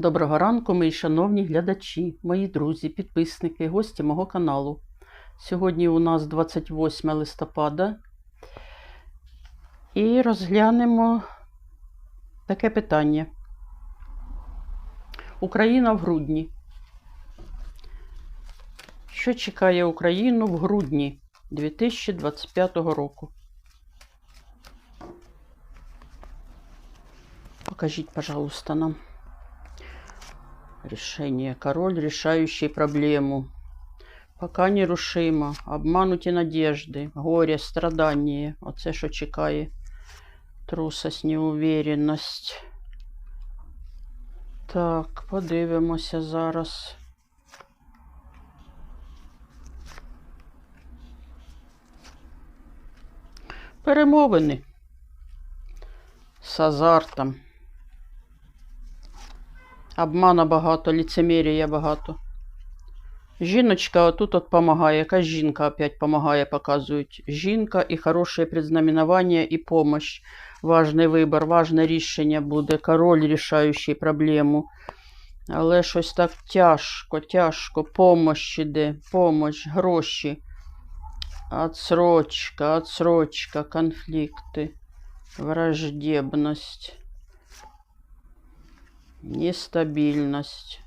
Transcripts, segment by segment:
Доброго ранку, мої шановні глядачі, мої друзі, підписники, гості мого каналу. Сьогодні у нас 28 листопада. І розглянемо таке питання. Україна в грудні. Що чекає Україну в грудні 2025 року? Покажіть, пожалуйста, нам. Решение. Король, решающий проблему. Пока нерушимо. Обмануті надежди, горе, страдання. Оце, що чекає. Трусость, неуверенность. Так, подивимося зараз. Перемовини з азартом. Обмана багато, ліцемірія багато. Жіночка отут от помагає. Яка жінка опять помагає, показують. Жінка і хороше предзнаменування, і помощь. Важний вибір, важне рішення буде. Король рішаючий проблему. Але щось так тяжко, тяжко. Помощь іде, помощь, гроші. Отсрочка, отсрочка, конфлікти, враждебність. Нестабільність.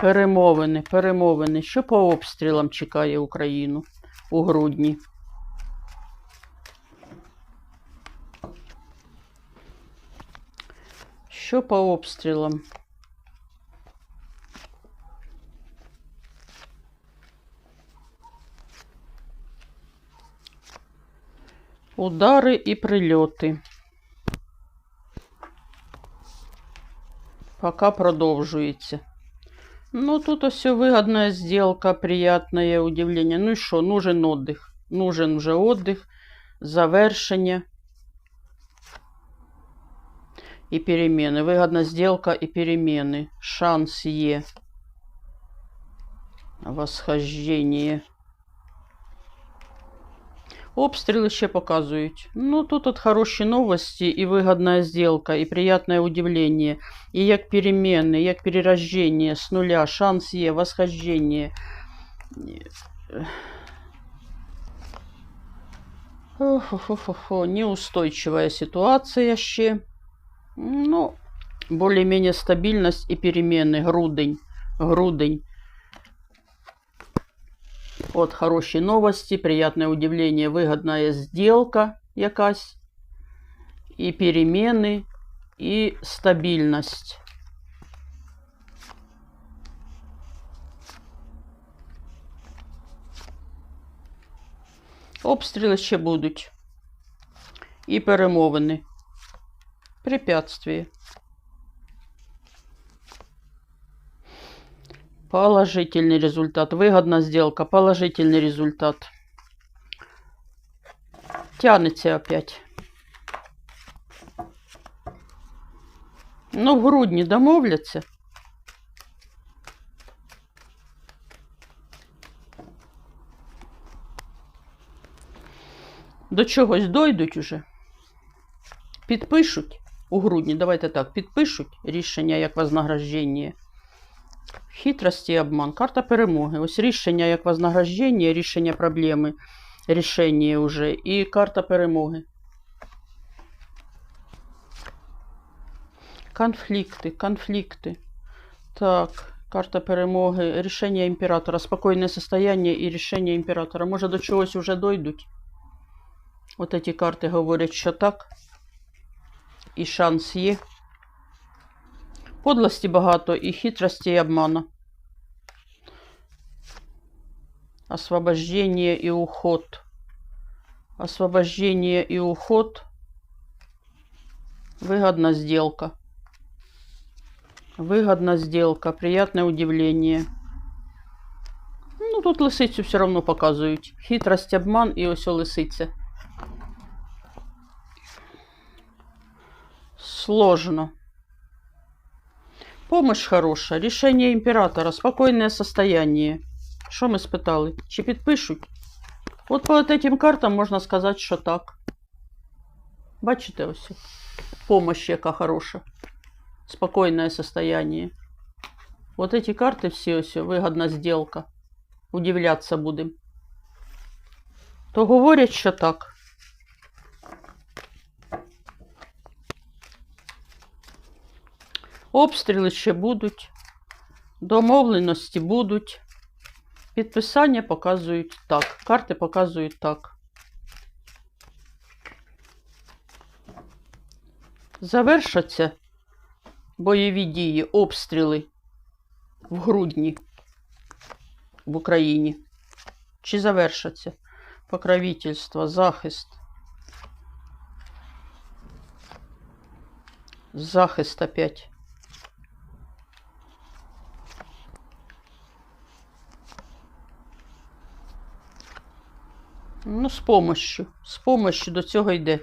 Перемовини, перемовини. Що по обстрілам чекає Україну у грудні? Що по обстрілам? Удари і прильоти. Пока продовжується. Ну, тут все выгодная сделка, приятное удивление. Ну і що, нужен отдых. Нужен вже отдых, завершення і перемены. Вигодна сделка і перемены. Шанс є. Восхождение. Обстріли ще показують. Ну, тут от хороші новості, і вигодна сделка, і приятне удивлення, і як перемены, як перерождение з нуля, шанс є, восхождение. Охо-хо-хо-хо, неустойчивая ситуація ще. Ну, более-менее стабильность и перемены. Грудень. Грудень. От хороші новості, приятне удивление, вигодна сделка якась, і перемены, і стабільність. Обстріли ще будуть. І перемовини. Препятствие. Положительный результат. Выгодна сделка. Положительный результат. Тянется опять. Ну, в грудні домовляться. До чогось дойдуть уже. Підпишуть у грудні, давайте так, підпишуть рішення як вознаграждення. Хитрості і обман. Карта перемоги. Ось рішення як вознаграждення, рішення проблеми, рішення вже. І карта перемоги. Конфлікти, конфлікти. Так, карта перемоги, рішення імператора, спокійне состояние і рішення імператора. Може до чогось вже дойдуть. От ці карти говорять, що так. І шанс є. Подлості багато і хитрості і обмана. Освобождение и уход. Освобождение и уход. Выгодна сделка. Выгодна сделка. Приятное удивление. Ну, тут лисицю все равно показують. Хитрость, обман і ось лисиця. Сложно. Помощь хороша. Рішення імператора. Спокійне состояние. Що ми спитали? Чи підпишуть? От по от этим картам можна сказати, що так. Бачите ось. Помощь яка хороша. Спокойное состояние. Вот эти карты все, все, выгодна сделка. Удивляться будем. То говорять, що так. Обстріли ще будуть, домовленості будуть. Підписання показують так. Карти показують так. Завершаться бойові дії, обстріли в грудні в Україні. Чи завершаться? Покровительство, захист. Захист опять. Ну, з помощью. З помощью до цього йде.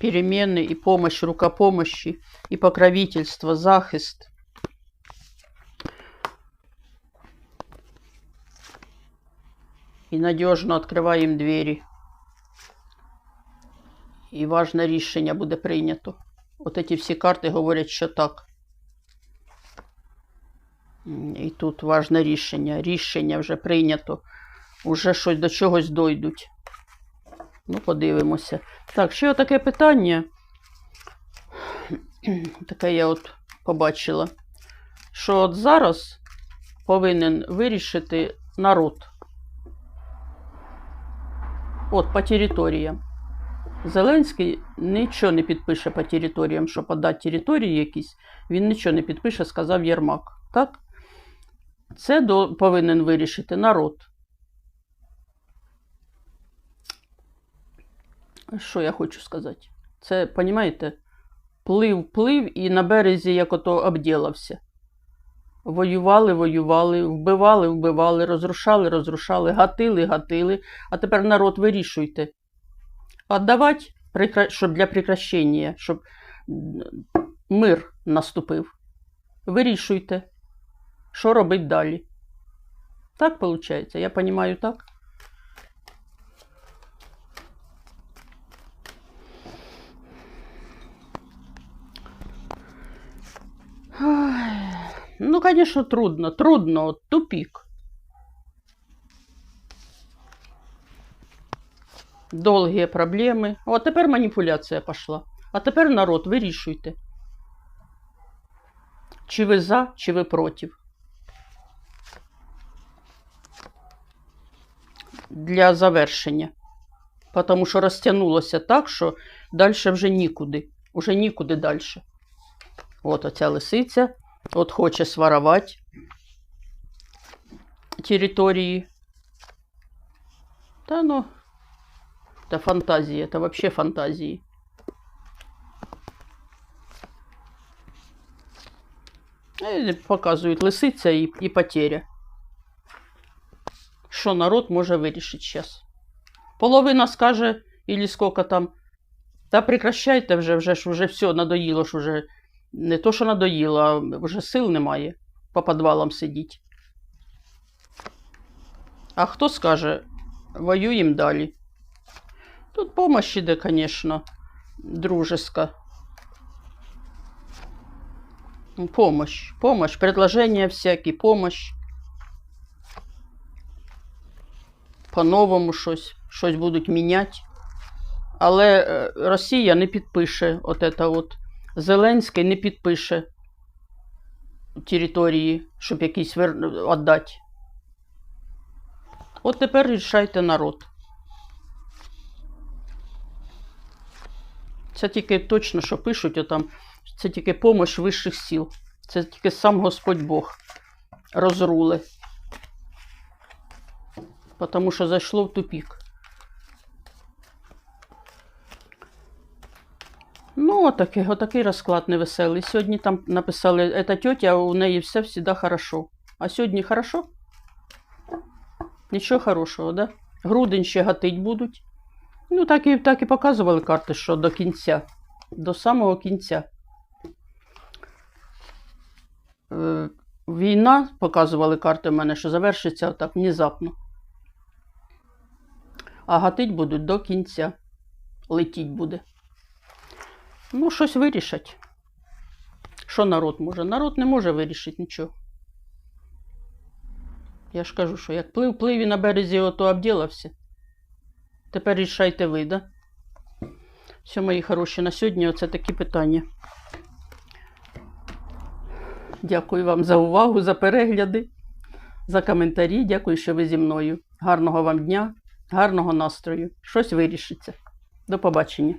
Перемены и помощь, рукопомощи, и покровительство, захист. І надіжно відкриваємо двері. І важне рішення буде прийнято. От ці всі карти говорять, що так. І тут важне рішення. Рішення вже прийнято. Уже щось до чогось дойдуть. Ну, подивимося. Так, ще таке питання. Таке я от побачила. Що от зараз повинен вирішити народ. От по територіям. Зеленський нічого не підпише по територіям, що подати території якісь, він нічого не підпише, сказав Єрмак. Так? Це повинен вирішити народ. Що я хочу сказати? Це, понімаєте, плив, плив і на березі як ото обділився. Воювали, воювали, вбивали, вбивали, розрушали, розрушали, гатили, гатили. А тепер народ вирішуйте. Отдавати, щоб для прекращення, щоб мир наступив. Вирішуйте, що робити далі. Так виходить? Я розумію так? Ну, конечно, трудно, трудно, от тупик. Долгие проблеми. О, тепер маніпуляція пішла. А тепер народ, вирішуйте. Чи ви за, чи ви проти. Для завершення. Тому що розтягнулося так, що далі вже нікуди. Уже нікуди далі. От оця лисиця. От хоче своровать території. Та ну, це фантазії, це взагалі фантазії. Е, Показують лисиця і, і потеря. Що народ може вирішити зараз? Половина скаже, или сколько там. Та прекращайте вже, вже ж вже все, надоїло ж уже. Не то, що надоїло, а вже сил немає по підвалам сидіти. А хто скаже, воюємо далі. Тут помощь іде, звісно, дружеска. Помощь, помощь, предложения всякі, помощь. По-новому щось, щось будуть міняти. Але е, Росія не підпише от это от. Зеленський не підпише території, щоб якісь вер... віддати. От тепер рішайте народ. Це тільки точно, що пишуть, отам, це тільки помощь вищих сил. Це тільки сам Господь Бог розрули. Тому що зайшло в тупік. Ну, отакий, отакий розклад невеселий. Сьогодні там написали, ета тьотя, у неї все завжди хорошо. А сьогодні хорошо? Нічого хорошого, да? Грудень ще гатить будуть. Ну, так і, так і показували карти, що до кінця. До самого кінця. Е, війна, показували карти в мене, що завершиться так внезапно. А гатить будуть до кінця. Летіть буде. Ну, щось вирішать. Що народ може? Народ не може вирішити нічого. Я ж кажу, що як плив, плив на березі ото обділився. Тепер рішайте ви, да? Все, мої хороші, на сьогодні оце такі питання. Дякую вам за увагу, за перегляди, за коментарі. Дякую, що ви зі мною. Гарного вам дня, гарного настрою. Щось вирішиться. До побачення.